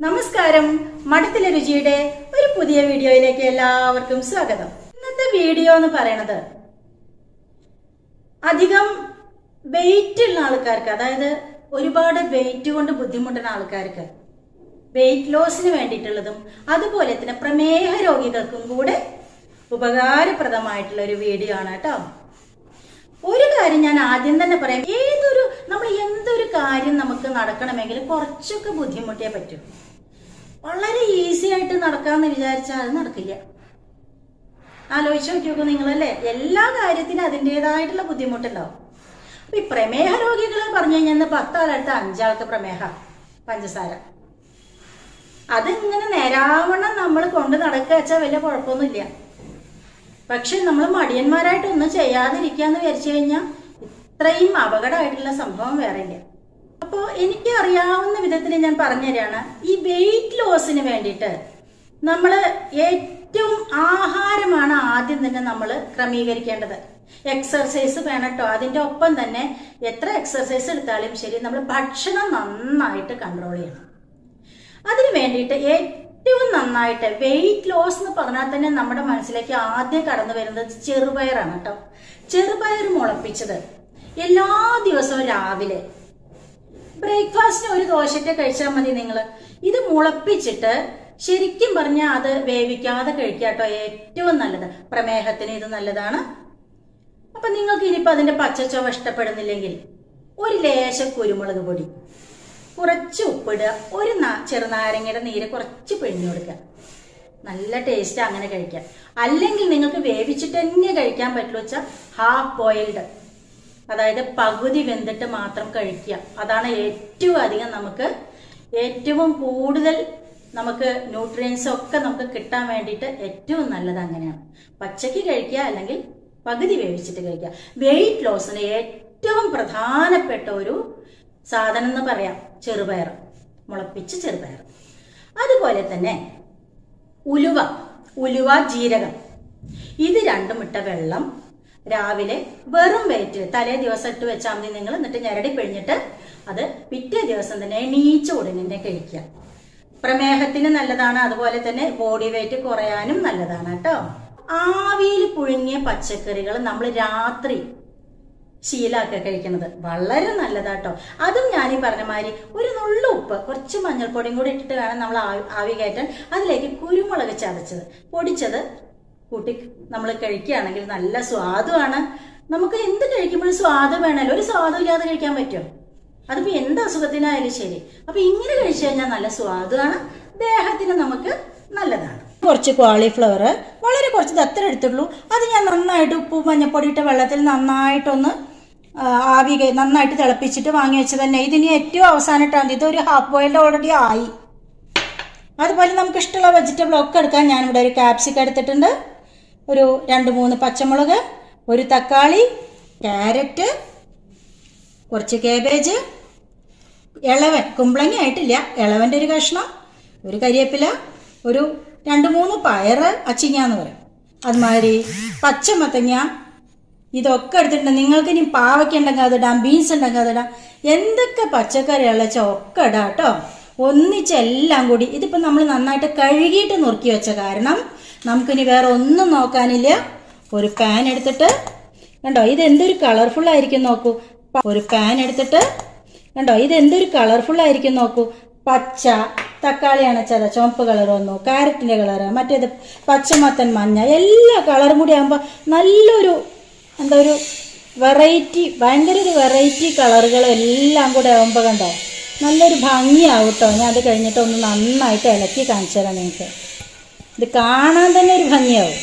നമസ്കാരം. മഠത്തിലെ രുചിയുടെ ഒരു പുതിയ വീഡിയോയിലേക്ക് എല്ലാവർക്കും സ്വാഗതം. വീഡിയോ എന്ന് പറയണത് അധികം വെയിറ്റ് ഉള്ള ആൾക്കാർക്ക് അതായത് ഒരുപാട് വെയിറ്റ് കൊണ്ട് ബുദ്ധിമുട്ടുന്ന ആൾക്കാർക്ക് വെയിറ്റ് ലോസിന് വേണ്ടിയിട്ടുള്ളതും അതുപോലെ തന്നെ പ്രമേഹ രോഗികൾക്കും കൂടെ ഉപകാരപ്രദമായിട്ടുള്ള ഒരു വീഡിയോ ആണ് കേട്ടോ. ഒരു കാര്യം ഞാൻ ആദ്യം തന്നെ പറയാം. ഏതൊരു നമ്മൾ എന്തൊരു കാര്യം നമുക്ക് നടക്കണമെങ്കിൽ കുറച്ചൊക്കെ ബുദ്ധിമുട്ടിയേ പറ്റൂ. വളരെ ഈസി ആയിട്ട് നടക്കാമെന്ന് വിചാരിച്ചാൽ അത് നടക്കില്ല. ആലോചിച്ച് നോക്കിയോക്കൂ നിങ്ങളല്ലേ? എല്ലാ കാര്യത്തിനും അതിന്റെതായിട്ടുള്ള ബുദ്ധിമുട്ടുണ്ടാവും. അപ്പൊ ഈ പ്രമേഹ രോഗികൾ പറഞ്ഞു കഴിഞ്ഞാൽ പത്താളടുത്ത് അഞ്ചാൾക്ക് പ്രമേഹ പഞ്ചസാര. അതിങ്ങനെ നേരാവണ്ണം നമ്മൾ കൊണ്ട് നടക്കുക വെച്ചാൽ വലിയ കുഴപ്പമൊന്നുമില്ല. പക്ഷെ നമ്മൾ മടിയന്മാരായിട്ടൊന്നും ചെയ്യാതിരിക്കാന്ന് വിചാരിച്ചു കഴിഞ്ഞാൽ ഇത്രയും അപകടമായിട്ടുള്ള സംഭവം വേറെ ഇല്ല അപ്പോൾ എനിക്ക് അറിയാവുന്ന വിധത്തിൽ ഞാൻ പറഞ്ഞുതരാണ്. ഈ വെയിറ്റ് ലോസിന് വേണ്ടിയിട്ട് നമ്മൾ ഏറ്റവും ആഹാരമാണ് ആദ്യം തന്നെ നമ്മൾ ക്രമീകരിക്കേണ്ടത്. എക്സർസൈസ് വേണം കേട്ടോ അതിന്റെ ഒപ്പം തന്നെ എത്ര എക്സർസൈസ് എടുത്താലും ശരി നമ്മൾ ഭക്ഷണം നന്നായിട്ട് കൺട്രോൾ ചെയ്യണം. അതിന് വേണ്ടിയിട്ട് ഏറ്റവും നന്നായിട്ട് വെയിറ്റ് ലോസ് എന്ന് പറഞ്ഞാൽ തന്നെ നമ്മുടെ മനസ്സിലേക്ക് ആദ്യം കടന്നു വരുന്നത് ചെറുപയറാണ് കേട്ടോ ചെറുപയർ മുളപ്പിച്ചത് എല്ലാ ദിവസവും രാവിലെ. ബ്രേക്ക്ഫാസ്റ്റിന് ഒരു ദോശത്തെ കഴിച്ചാൽ മതി നിങ്ങൾ ഇത് മുളപ്പിച്ചിട്ട് ശരിക്കും പറഞ്ഞാൽ അത് വേവിക്കാതെ കഴിക്കാട്ടോ ഏറ്റവും നല്ലത്. പ്രമേഹത്തിന് ഇത് നല്ലതാണ്. അപ്പൊ നിങ്ങൾക്ക് ഇനിയിപ്പോ അതിന്റെ പച്ചച്ചോവ ഇഷ്ടപ്പെടുന്നില്ലെങ്കിൽ ഒരു ലേശ കുരുമുളക് പൊടി കുറച്ച് ഉപ്പിടുക ഒരു ചെറുനാരങ്ങയുടെ നീര് കുറച്ച് പിഴിഞ്ഞു കൊടുക്കുക. നല്ല ടേസ്റ്റ് അങ്ങനെ കഴിക്കാം അല്ലെങ്കിൽ നിങ്ങൾക്ക് വേവിച്ചിട്ട് തന്നെ കഴിക്കാൻ പറ്റുള്ളൂ വെച്ചാൽ ഹാഫ് ബോയിൽഡ് അതായത് പകുതി വെന്തിട്ട് മാത്രം കഴിക്കുക. അതാണ് ഏറ്റവും അധികം നമുക്ക് ഏറ്റവും കൂടുതൽ നമുക്ക് ന്യൂട്രിയൻസ് ഒക്കെ നമുക്ക് കിട്ടാൻ വേണ്ടിയിട്ട് ഏറ്റവും നല്ലത് അങ്ങനെയാണ്. പച്ചയ്ക്ക് കഴിക്കുക അല്ലെങ്കിൽ പകുതി വേവിച്ചിട്ട് കഴിക്കുക. വെയിറ്റ് ലോസിന് ഏറ്റവും പ്രധാനപ്പെട്ട ഒരു സാധനം എന്ന് പറയാം ചെറുപയർ മുളപ്പിച്ച് ചെറുപയർ. അതുപോലെ തന്നെ ഉലുവ ഉലുവ ജീരകം. ഇത് രണ്ടും ഇട്ട വെള്ളം രാവിലെ വെറും വെയിറ്റ് തലേ ദിവസം ഇട്ട് വെച്ചാൽ മതി. നിങ്ങൾ എന്നിട്ട് ഞരടി പിഴിഞ്ഞിട്ട് അത് പിറ്റേ ദിവസം തന്നെ എണീച്ച ഉടനെ കഴിക്കുക. പ്രമേഹത്തിന് നല്ലതാണ്. അതുപോലെ തന്നെ ബോഡി വെയിറ്റ് കുറയാനും നല്ലതാണ് കേട്ടോ. ആവിയിൽ പുഴുങ്ങിയ പച്ചക്കറികൾ നമ്മൾ രാത്രി ശീലാക്കുക കഴിക്കുന്നത് വളരെ നല്ലതാട്ടോ അതും ഞാൻ ഈ പറഞ്ഞ മാതിരി ഒരു നുള്ളു ഉപ്പ് കുറച്ച് മഞ്ഞൾപ്പൊടിയും കൂടി ഇട്ടിട്ട് വേണം നമ്മൾ ആവി- ആവി കയറ്റാൻ. അതിലേക്ക് കുരുമുളക് ചതച്ചത്. പൊടിച്ചത് കൂട്ടി നമ്മൾ കഴിക്കുകയാണെങ്കിൽ നല്ല സ്വാദുമാണ് നമുക്ക് എന്ത് കഴിക്കുമ്പോഴും സ്വാദ് വേണമല്ലോ. ഒരു സ്വാദും ഇല്ലാതെ കഴിക്കാൻ പറ്റുമോ? അതിപ്പോ എന്ത് അസുഖത്തിനായാലും ശരി. അപ്പൊ ഇങ്ങനെ കഴിച്ചു കഴിഞ്ഞാൽ നല്ല സ്വാദാണ് ദേഹത്തിന് നമുക്ക് നല്ലതാണ്. കുറച്ച് കോളിഫ്ലവർ വളരെ കുറച്ച് അത്ര എടുത്തുള്ളൂ. അത് ഞാൻ നന്നായിട്ട് ഉപ്പ് മഞ്ഞപ്പൊടി ഇട്ട വെള്ളത്തിൽ നന്നായിട്ടൊന്ന് ആവി നന്നായിട്ട് തിളപ്പിച്ചിട്ട് വാങ്ങി വെച്ചത് തന്നെ. ഇതിന് ഏറ്റവും അവസാനമായിട്ടാണ് ഒരു ഹാഫ് ബോയിൽഡ് ഓൾറെഡി ആയി. അതുപോലെ നമുക്ക് ഇഷ്ടമുള്ള വെജിറ്റബിൾ ഒക്കെ എടുക്കാൻ ഞാനിവിടെ ഒരു കാപ്സിക്ക എടുത്തിട്ടുണ്ട്. ഒരു രണ്ട് മൂന്ന് പച്ചമുളക് ഒരു തക്കാളി ക്യാരറ്റ് കുറച്ച് കേബേജ് ഇളവൻ കുമ്പളങ്ങ ആയിട്ടില്ല. ഇളവന്റെ ഒരു കഷ്ണം ഒരു കരിയേപ്പില ഒരു രണ്ട് മൂന്ന് പയറ് അച്ചിങ്ങ എന്ന് പറയും. അതുമാതിരി പച്ചമത്തങ്ങ ഇതൊക്കെ എടുത്തിട്ടുണ്ട്. നിങ്ങൾക്ക് ഇനി പാവയ്ക്ക ഉണ്ടെങ്കിൽ അതിടാം ബീൻസ് ഉണ്ടെങ്കിൽ അതിടാം എന്തൊക്കെ പച്ചക്കറി ഇളച്ച ഒക്കെ ഇടാം കേട്ടോ. ഒന്നിച്ച് എല്ലാം കൂടി ഇതിപ്പോൾ നമ്മൾ നന്നായിട്ട് കഴുകിയിട്ട് നുറുക്കി വെച്ച കാരണം നമുക്കിനി വേറെ ഒന്നും നോക്കാനില്ല. ഒരു പാൻ എടുത്തിട്ട് കണ്ടോ ഇത് എന്തൊരു കളർഫുൾ നോക്കൂ. ഒരു പാൻ എടുത്തിട്ട് കണ്ടോ ഇത് എന്തൊരു കളർഫുൾ ആയിരിക്കും നോക്കൂ. പച്ച തക്കാളി അണച്ചത ചുവപ്പ് കളർ വന്നു കാരറ്റിന്റെ കളർ മറ്റേത് പച്ചമത്തൻ മഞ്ഞ എല്ലാ കളറും കൂടി ആകുമ്പോൾ നല്ലൊരു എന്താ ഒരു വെറൈറ്റി ഭയങ്കര ഒരു വെറൈറ്റി കളറുകൾ എല്ലാം കൂടെ ആകുമ്പോൾ കണ്ടോ നല്ലൊരു ഭംഗിയാവും കേട്ടോ ഞാൻ അത് കഴിഞ്ഞിട്ട് ഒന്ന് നന്നായിട്ട് ഇലക്കി കാണിച്ചു തരാം നിങ്ങൾക്ക്. ഇത് കാണാൻ തന്നെ ഒരു ഭംഗിയാവും.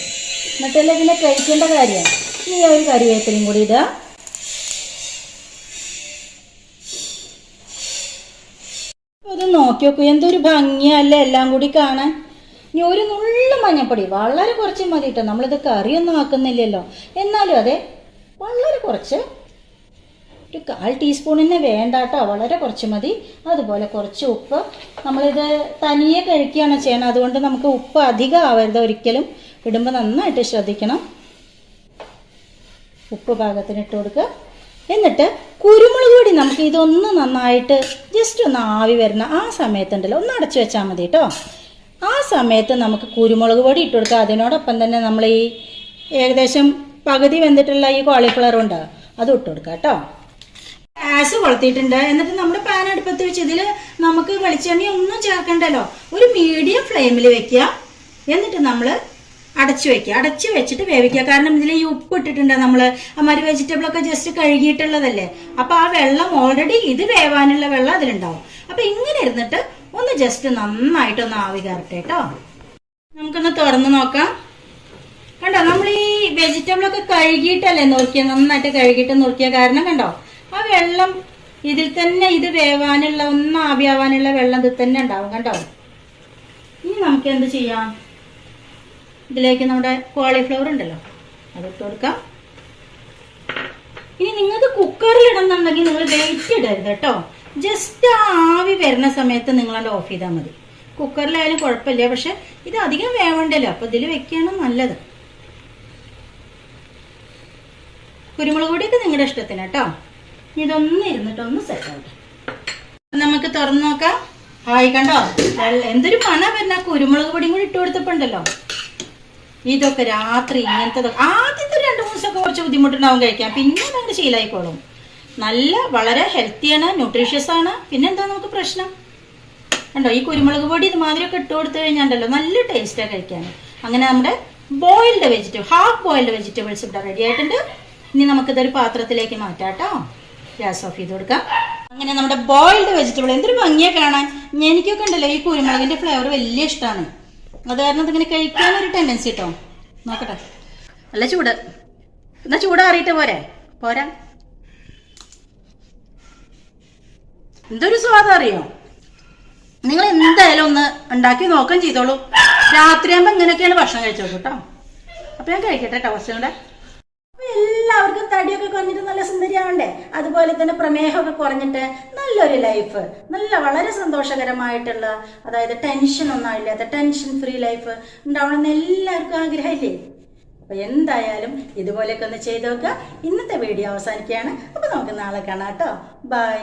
എന്നിട്ടല്ലേ പിന്നെ കഴിക്കേണ്ട കാര്യമാണ് ഈ ഒരു കറിവേപ്പിലും കൂടി ഇടുക നോക്കി നോക്കൂ എന്തൊരു ഭംഗിയല്ലേ എല്ലാം കൂടി കാണാൻ. ഇനി ഒരു നുള്ള മഞ്ഞപ്പൊടി വളരെ കുറച്ച് മതി കേട്ടോ നമ്മളിത് കറിയൊന്നും ആക്കുന്നില്ലല്ലോ. എന്നാലും അതെ വളരെ കുറച്ച്. ഒരു കാൽ ടീസ്പൂണിന് വേണ്ട കേട്ടോ വളരെ കുറച്ച് മതി. അതുപോലെ കുറച്ച് ഉപ്പ്. നമ്മളിത് തനിയെ കഴിക്കുകയാണ് ചെയ്യണം അതുകൊണ്ട് നമുക്ക് ഉപ്പ് അധികം ആവരുത് ഒരിക്കലും. ഇടുമ്പോൾ നന്നായിട്ട് ശ്രദ്ധിക്കണം. ഉപ്പ് പാകത്തിന് ഇട്ട് കൊടുക്കുക. എന്നിട്ട് കുരുമുളക് പൊടി നമുക്ക് ഇതൊന്ന് നന്നായിട്ട് ജസ്റ്റ് ഒന്ന് ആവി വരുന്ന ആ സമയത്തുണ്ടല്ലോ. ഒന്ന് അടച്ചു വെച്ചാൽ മതി കേട്ടോ ആ സമയത്ത് നമുക്ക് കുരുമുളക് പൊടി ഇട്ട് കൊടുക്കുക അതിനോടൊപ്പം തന്നെ നമ്മൾ ഈ ഏകദേശം പകുതി വെന്തിട്ടുള്ള ഈ കോളിഫ്ലവർ ഉണ്ട്. അത് ഇട്ട് കൊടുക്കുക കേട്ടോ ഗ്യാസ് കൊളുത്തിയിട്ടുണ്ട്. എന്നിട്ട് നമ്മുടെ പാൻ അടുപ്പത്ത് വെച്ച് ഇതിൽ നമുക്ക് വെളിച്ചെണ്ണ ഒന്നും ചേർക്കണ്ടല്ലോ. ഒരു മീഡിയം ഫ്ലെയിമിൽ വെക്കുക. എന്നിട്ട് നമ്മൾ അടച്ചു വെക്കുക. അടച്ചു വെച്ചിട്ട് വേവിക്കുക. കാരണം ഇതിൽ ഈ ഉപ്പ് ഇട്ടിട്ടുണ്ട് നമ്മൾ അമാര് വെജിറ്റബിൾ ഒക്കെ ജസ്റ്റ് കഴുകിയിട്ടുള്ളതല്ലേ. അപ്പൊ ആ വെള്ളം ഓൾറെഡി ഇത് വേവാനുള്ള വെള്ളം അതിലുണ്ടാവും. അപ്പൊ ഇങ്ങനെ ഇരുന്നിട്ട് ഒന്ന് ജസ്റ്റ് നന്നായിട്ടൊന്ന് ആവി കയറട്ടെ കേട്ടോ നമുക്കൊന്ന് തുറന്ന് നോക്കാം. കണ്ടോ? നമ്മൾ ഈ വെജിറ്റബിൾ ഒക്കെ കഴുകിയിട്ടല്ലേ നുറുക്കിയ? നന്നായിട്ട് കഴുകിയിട്ട് നുറുക്കിയ കാരണം കണ്ടോ? ആ വെള്ളം ഇതിൽ തന്നെ ഇത് വേവാനുള്ള ഒന്ന് ആവിയാവാനുള്ള വെള്ളം ഇത് തന്നെ ഉണ്ടാവും കണ്ടോ? ഇനി നമുക്ക് എന്ത് ചെയ്യാം? ഇതിലേക്ക് നമ്മുടെ കോളിഫ്ലവർ ഉണ്ടല്ലോ. അതിട്ട് കൊടുക്കാം. ഇനി നിങ്ങൾക്ക് കുക്കറിൽ ഇടുന്നുണ്ടെങ്കിൽ നിങ്ങൾ വെയിറ്റ് ഇടരുത് കേട്ടോ. ജസ്റ്റ് ആവി വരുന്ന സമയത്ത് നിങ്ങളത് ഓഫ് ചെയ്താൽ മതി. കുക്കറിലായാലും കുഴപ്പമില്ല. പക്ഷെ ഇത് അധികം വേവണ്ടല്ലോ. അപ്പൊ ഇതിൽ വെക്കുകയാണ് നല്ലത്. കുരുമുളക് പൊടിയൊക്കെ നിങ്ങളുടെ ഇഷ്ടത്തിന് കേട്ടോ. ഇതൊന്ന് ഇരുന്നിട്ട് ഒന്ന് സെറ്റ് ആവട്ടെ. നമുക്ക് തുറന്നു നോക്കാം. ആയിക്കണ്ടോ കണ്ടോ? എന്തൊരു മണ വരുന്ന കുരുമുളക് പൊടിയും കൂടി ഇട്ട് കൊടുത്തപ്പോ ഉണ്ടല്ലോ ഇതൊക്കെ രാത്രി ഇങ്ങനത്തെ ആദ്യത്തെ രണ്ട് മൂന്ന് ദിവസമൊക്കെ കുറച്ച് ബുദ്ധിമുട്ടുണ്ടാവും കഴിക്കാം പിന്നെ നമുക്ക് ശീലമായിക്കോളും നല്ല വളരെ ഹെൽത്തിയാണ് ന്യൂട്രീഷ്യസ് ആണ്. പിന്നെ എന്താ നമുക്ക് പ്രശ്നം? കണ്ടോ ഈ കുരുമുളക് പൊടി ഇതുമാതിരിയൊക്കെ ഇട്ട് കൊടുത്തു കഴിഞ്ഞാണ്ടല്ലോ നല്ല ടേസ്റ്റാണ് കഴിക്കാൻ. അങ്ങനെ നമ്മുടെ boiled vegetable half boiled vegetables ഇവിടെ റെഡി ആയിട്ടുണ്ട്. ഇനി നമുക്കിതൊരു പാത്രത്തിലേക്ക് മാറ്റാം കേട്ടോ. ഗ്യാസ് ഓഫ് ചെയ്ത് കൊടുക്കാം. അങ്ങനെ നമ്മുടെ ബോയിൽഡ് വെജിറ്റബിൾ എന്തൊരു ഭംഗിയെ കാണാൻ. എനിക്കൊക്കെ ഉണ്ടല്ലോ ഈ കുരുമുളകിന്റെ ഫ്ലേവർ വലിയ ഇഷ്ടമാണ്. അത് കാരണം ഇതിങ്ങനെ കഴിക്കാൻ ഒരു ടെൻഡൻസി കേട്ടോ നോക്കട്ടെ. നല്ല ചൂട്. എന്നാ ചൂടാറിയിട്ട് പോരെ. പോരാ. എന്തൊരു സ്വാദം അറിയോ? നിങ്ങൾ എന്തായാലും ഒന്ന് ഉണ്ടാക്കി നോക്കുകയും ചെയ്തോളൂ. രാത്രിയാകുമ്പോൾ ഇങ്ങനെയൊക്കെയാണ് ഭക്ഷണം കഴിച്ചോളൂ കേട്ടോ അപ്പൊ ഞാൻ കഴിക്കട്ടെ കേട്ടോ കുറച്ചും കൂടെ. തടിയൊക്കെ കുറഞ്ഞിട്ട് നല്ല സുന്ദരിയാവണ്ടേ? അതുപോലെ തന്നെ പ്രമേഹമൊക്കെ കുറഞ്ഞിട്ട് നല്ലൊരു ലൈഫ് നല്ല വളരെ സന്തോഷകരമായിട്ടുള്ള അതായത് ടെൻഷൻ ഒന്നും ഇല്ലാത്ത ടെൻഷൻ ഫ്രീ ലൈഫ് ഉണ്ടാവണമെന്ന് എല്ലാവർക്കും ആഗ്രഹമില്ലേ? അപ്പൊ എന്തായാലും ഇതുപോലെയൊക്കെ ഒന്ന് ചെയ്തു നോക്കുക. ഇന്നത്തെ വീഡിയോ അവസാനിക്കുകയാണ്. അപ്പൊ നമുക്ക് നാളെ കാണാം കേട്ടോ. ബൈ